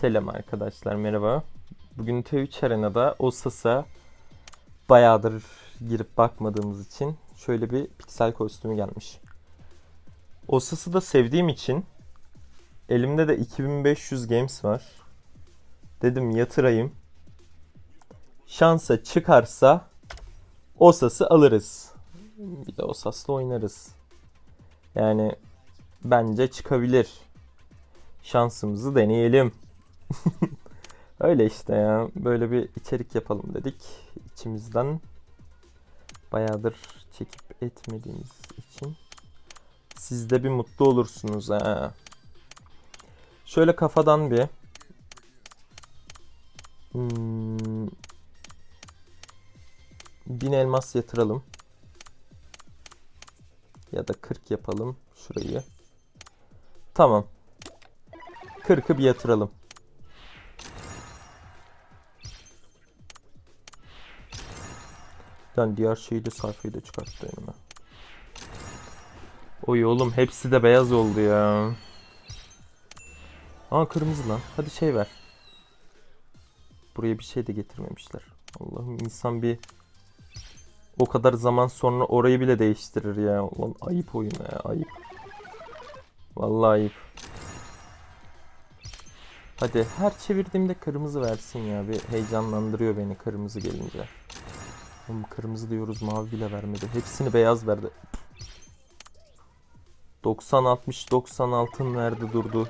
Selam arkadaşlar merhaba. Bugün T3 Arena'da Osas'a bayağıdır girip bakmadığımız için şöyle bir piksel kostümü gelmiş. Osas'ı da sevdiğim için elimde de 2500 games var. Dedim yatırayım. Şansa çıkarsa Osas'ı alırız. Bir de Osas'la oynarız. Yani bence çıkabilir. Şansımızı deneyelim. Öyle işte ya. Böyle bir içerik yapalım dedik. İçimizden bayağıdır çekip etmediğimiz için. Siz de bir mutlu olursunuz ha. Şöyle kafadan bir hmm, bin elmas yatıralım. Ya da 40 yapalım şurayı. Tamam. 40'ı bir yatıralım. Lan diğer şeyi de sayfayı da çıkarttı önüme. Oy oğlum hepsi de beyaz oldu ya. Aa kırmızı lan. Hadi şey ver. Buraya bir şey de getirmemişler. Allah'ım insan bir o kadar zaman sonra orayı bile değiştirir ya. Ulan ayıp oyun ya ayıp. Vallahi ayıp. Hadi her çevirdiğimde kırmızı versin ya. Bir heyecanlandırıyor beni kırmızı gelince. Oğlum kırmızı diyoruz mavi bile vermedi. Hepsini beyaz verdi. 90 60 90 altın verdi durdu.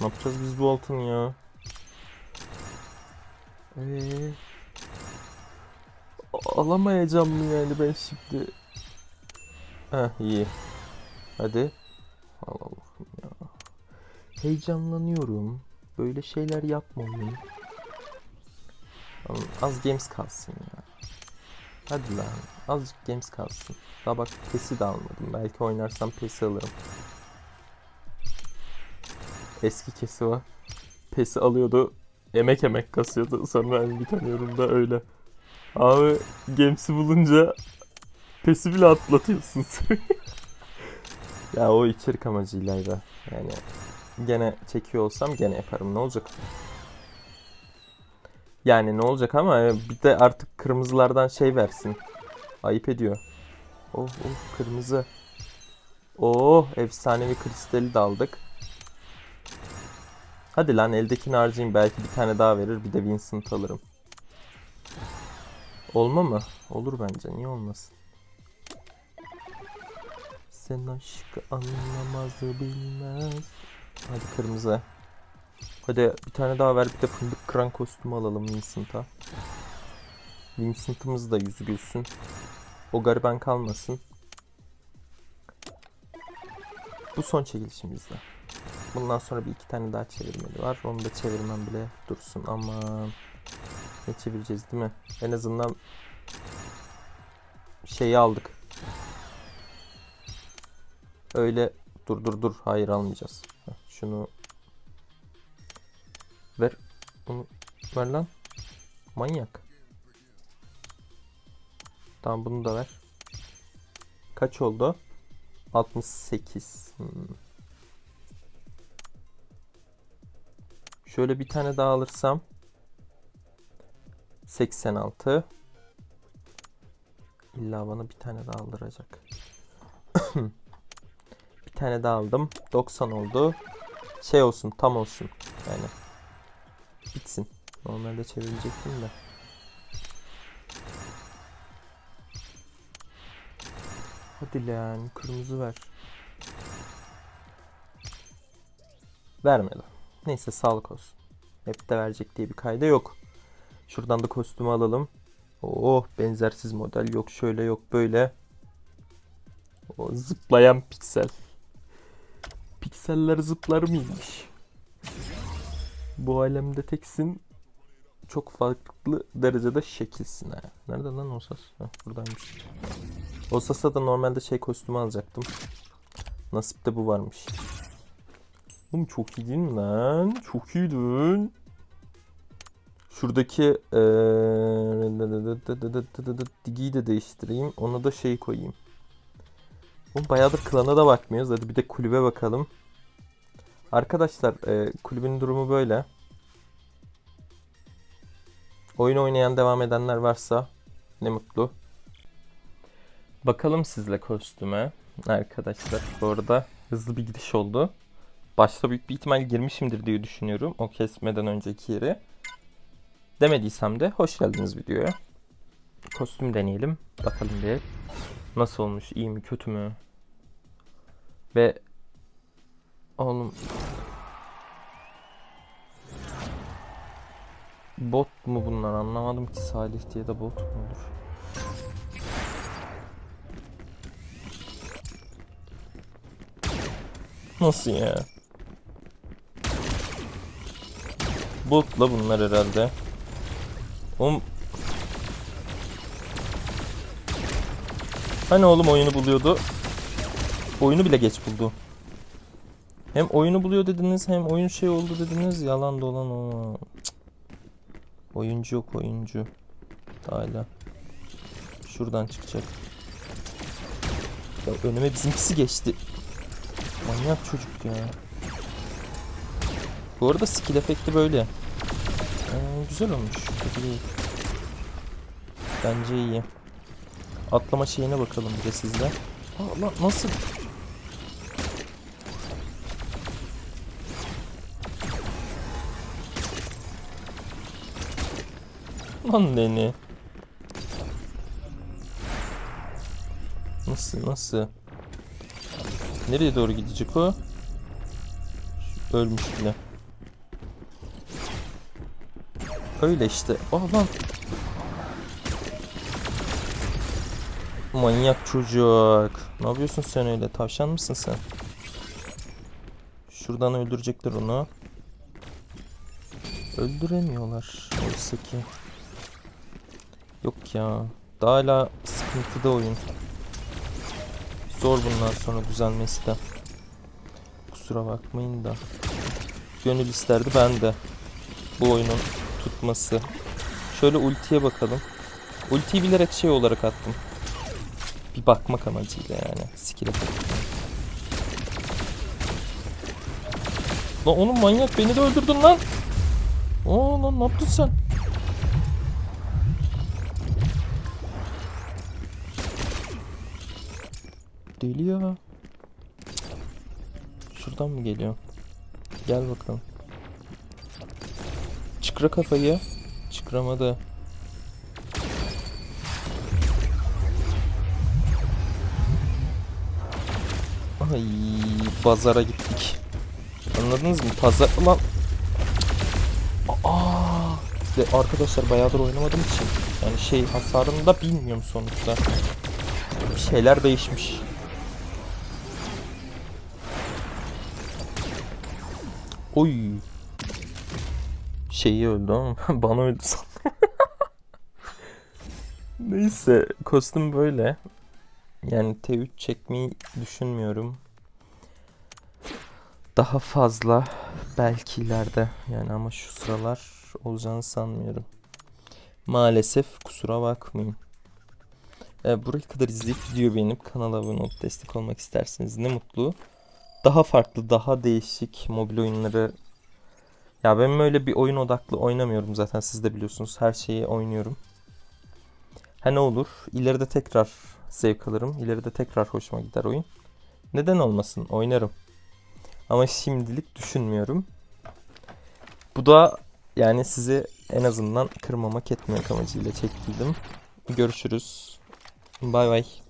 Ne yapacağız biz bu altın ya? Ee, alamayacağım mı yani ben şimdi? Heh iyi. Hadi. Allah Allah'ım ya. Heyecanlanıyorum. Böyle şeyler. Oğlum, Az games kalsın ya. Hadi lan. Azıcık games kalsın. Daha bak PES'i de almadım. Belki oynarsam PES'i alırım. Eski kesi var. PES'i alıyordu. Emek emek kasıyordu. Sonra ben bir tanıyorum da öyle. Abi games'i bulunca PES'i bile atlatıyorsun. ya o içerik amacıylaydı. Yani gene çekiyor olsam gene yaparım. Ne olacak? Yani ne olacak ama bir de artık kırmızılardan şey versin. Ayıp ediyor. Oh oh kırmızı. Oh efsanevi kristali de aldık. Hadi lan eldekini harcayayım belki bir tane daha verir bir de Vincent alırım. Olma mı? Olur bence niye olmasın? Sen aşkı anlamazı bilmez. Hadi kırmızı. Hadi bir tane daha ver bir de fındık kıran kostümü alalım Vincent'a. Vincent'ımız da yüzü gülsün. O gariban kalmasın. Bu son çekilişimizde. Bundan sonra bir iki tane daha çevirmeli var. Onu da çevirmem bile dursun ama ne çevireceğiz değil mi? En azından şeyi aldık. Öyle dur dur dur hayır almayacağız. Şunu Ver. Bunu ver lan. Manyak. Tamam bunu da ver. Kaç oldu? 68. Hmm. Şöyle bir tane daha alırsam 86. İlla bana bir tane daha aldıracak. bir tane daha aldım. 90 oldu. Şey olsun, tam olsun. Yani bitsin. Normalde çevirecektim de. Hadi lan kırmızı ver. Vermedi. Neyse sağlık olsun. Hep de verecek diye bir kayda yok. Şuradan da kostümü alalım. Oh benzersiz model yok şöyle yok böyle. O zıplayan piksel. Pikseller zıplar mıymış? Bu alemde teksin. Çok farklı derecede şekilsin ha. Nerede lan Osas? Heh, buradaymış. Osas'a da normalde şey kostümü alacaktım. Nasipte bu varmış. Oğlum çok iyi değil mi lan? Çok iyi lan. Şuradaki eee digiyi de değiştireyim. Ona da şey koyayım. Oğlum bayağıdır klana da bakmıyoruz. Hadi bir de kulübe bakalım. Arkadaşlar e, kulübün durumu böyle. Oyun oynayan devam edenler varsa ne mutlu. Bakalım sizle kostüme arkadaşlar. Bu arada hızlı bir giriş oldu. Başta büyük bir ihtimal girmişimdir diye düşünüyorum. O kesmeden önceki yeri. Demediysem de hoş geldiniz videoya. Kostüm deneyelim. Bakalım bir. Nasıl olmuş? iyi mi? Kötü mü? Ve oğlum bot mu bunlar anlamadım ki Salih diye de bot mu olur? Nasıl ya? Botla bunlar herhalde. Oğlum Hani oğlum oyunu buluyordu? Oyunu bile geç buldu. Hem oyunu buluyor dediniz hem oyun şey oldu dediniz. Yalan dolan o. Cık. Oyuncu yok oyuncu. Hala. Şuradan çıkacak. Ya önüme bizimkisi geçti. Manyak çocuk ya. Bu arada skill efekti böyle. Ee, güzel olmuş. Bence iyi. Atlama şeyine bakalım bir de sizde. Aa, lan nasıl? Lan Neni. Nasıl nasıl? Nereye doğru gidecek o? Ölmüş bile. Öyle işte. Aa lan. Manyak çocuk. Ne yapıyorsun sen öyle? Tavşan mısın sen? Şuradan öldürecekler onu. Öldüremiyorlar. Oysa ki. Yok ya. Daha hala sıkıntıda oyun. Zor bundan sonra düzelmesi de. Kusura bakmayın da. Gönül isterdi ben de. Bu oyunun tutması. Şöyle ultiye bakalım. Ultiyi bilerek şey olarak attım. Bir bakmak amacıyla yani. Skill efekti. Lan oğlum manyak beni de öldürdün lan. Oo lan ne yaptın sen? Deli ya. Şuradan mı geliyor? Gel bakalım. Çıkra kafayı. Çıkramadı. Ay pazara gittik. Anladınız mı? Pazar... Ulan... Aa! Ve arkadaşlar bayağıdır oynamadığım için yani şey hasarını da bilmiyorum sonuçta. Bir şeyler değişmiş. Oy. Şeyi öldü ama bana öldü sandım. Neyse kostüm böyle. Yani T3 çekmeyi düşünmüyorum. Daha fazla belki ileride yani ama şu sıralar olacağını sanmıyorum. Maalesef kusura bakmayın. Ee, buraya kadar izleyip video beğenip kanala abone olup destek olmak isterseniz ne mutlu. Daha farklı, daha değişik mobil oyunları ya ben öyle bir oyun odaklı oynamıyorum zaten siz de biliyorsunuz her şeyi oynuyorum. Ha ne olur ileride tekrar zevk alırım. İleride tekrar hoşuma gider oyun. Neden olmasın oynarım. Ama şimdilik düşünmüyorum. Bu da yani sizi en azından kırmamak etmemek amacıyla çektirdim. Görüşürüz. Bay bay.